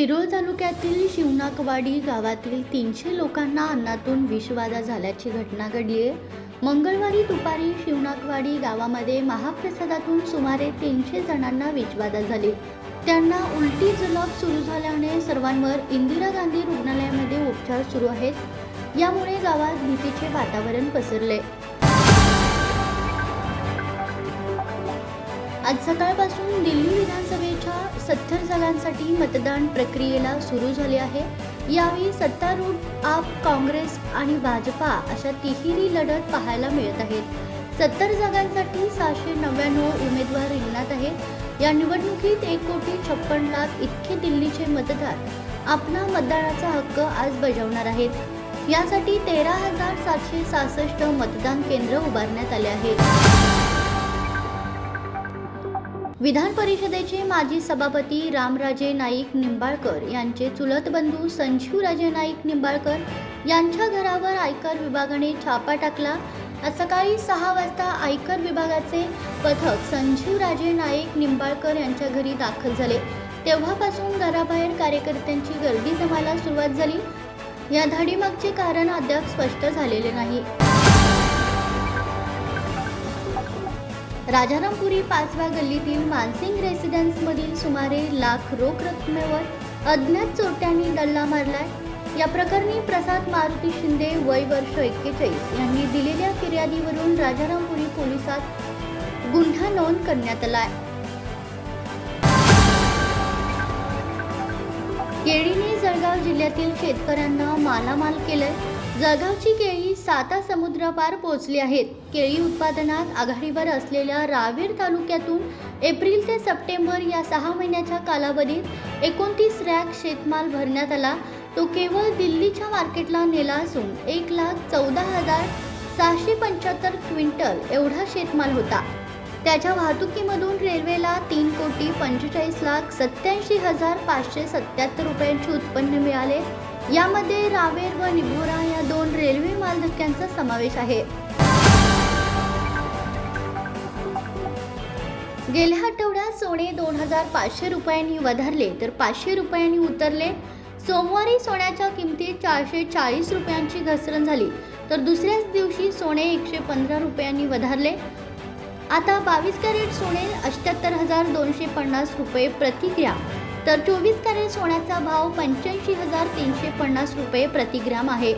शिरोळ तालुक्यातील शिवनाकवाडी गावातील तीनशे लोकांना अन्नातून विषबाधा झाल्याची घटना घडली आहे. मंगळवारी दुपारी शिवनाकवाडी गावामध्ये महाप्रसादातून सुमारे तीनशे जणांना विषबाधा झाली. त्यांना उलटी जलब सुरू झाल्याने सर्वांवर इंदिरा गांधी रुग्णालयामध्ये उपचार सुरू आहेत. यामुळे गावात भीतीचे वातावरण पसरले. आज सकाळपासून दिल्ली विधानसभेच्या सत्तर जागांसाठी मतदान प्रक्रियेला सुरू झाले आहे. यावेळी सत्तारूढ आप काँग्रेस आणि भाजपा अशा तिहेरी लढत पाहायला मिळत आहेत. सत्तर जागांसाठी सहाशे नव्याण्णव उमेदवार रिंगणात आहेत. या निवडणुकीत एक कोटी छप्पन लाख इतके दिल्लीचे मतदार आपला मतदानाचा हक्क आज बजावणार आहेत. यासाठी तेरा हजार सातशे सहासष्ट मतदान केंद्र उभारण्यात आले आहेत. विधान परिषदेचे माजी सभापती रामराजे नाईक निंबाळकर यांचे चुलत बंधू संजीवराजे नाईक निंबाळकर यांच्या घरावर आयकर विभागाने छापा टाकला. आज सकाळी सहा वाजता आयकर विभागाचे पथक संजीवराजे नाईक निंबाळकर यांच्या घरी दाखल झाले. तेव्हापासून घराबाहेर कार्यकर्त्यांची गर्दी जमायला सुरुवात झाली. या धाडीमागचे कारण अद्याप स्पष्ट झालेले नाही. राजारामपुरी पाचव्या गल्लीतील मानसिंग रेसिडेन्समधील सुमारे लाख रोख रकमेवर अज्ञात चोरट्यांनी डल्ला मारलाय. या प्रकरणी प्रसाद मारुती शिंदे वय वर्ष एक्केचाळीस यांनी दिलेल्या फिर्यादीवरून राजारामपुरी पोलिसात गुन्हा नोंद करण्यात आलाय. केळीने जळगाव जिल्ह्यातील शेतकऱ्यांना मालामाल केलंय. जळगावची केळी साता समुद्रापार पोहोचली आहेत. केळी उत्पादनात आघाडीवर असलेल्या रावेर तालुक्यातून एप्रिल ते सप्टेंबर या सहा महिन्याच्या कालावधीत एकोणतीस रॅक शेतमाल भरण्यात आला. तो केवळ दिल्लीच्या मार्केटला नेला असून एक लाख चौदा हजार सहाशे पंच्याहत्तर क्विंटल एवढा शेतमाल होता. त्याच्या वाहतुकीमधून रेल्वेला तीन कोटी पंचेचाळीस लाख सत्याऐंशी हजार पाचशे सत्याहत्तर रुपयांचे उत्पन्न मिळाले. यामध्ये रावेर व निभोरा या दोन रेल्वे मालधक्क्यांचा समावेश आहे. गेल्या आठवड्यात सोने दोन हजार पाचशे रुपयांनी वधारले तर पाचशे रुपयांनी उतरले. सोमवारी सोन्याच्या किमतीत चारशे चाळीस रुपयांची घसरण झाली. तर दुसऱ्याच दिवशी सोने एकशे पंधरा रुपयांनी वधारले. आता बावीस कॅरेट सोने अठ्याहत्तर हजार दोनशे पन्नास रुपये प्रतिग्रॅम. तर चोवीस कॅरेट सोन्याचा भाव पंच्याऐंशी हजार तीनशे पन्नास रुपये प्रतिग्राम आहे.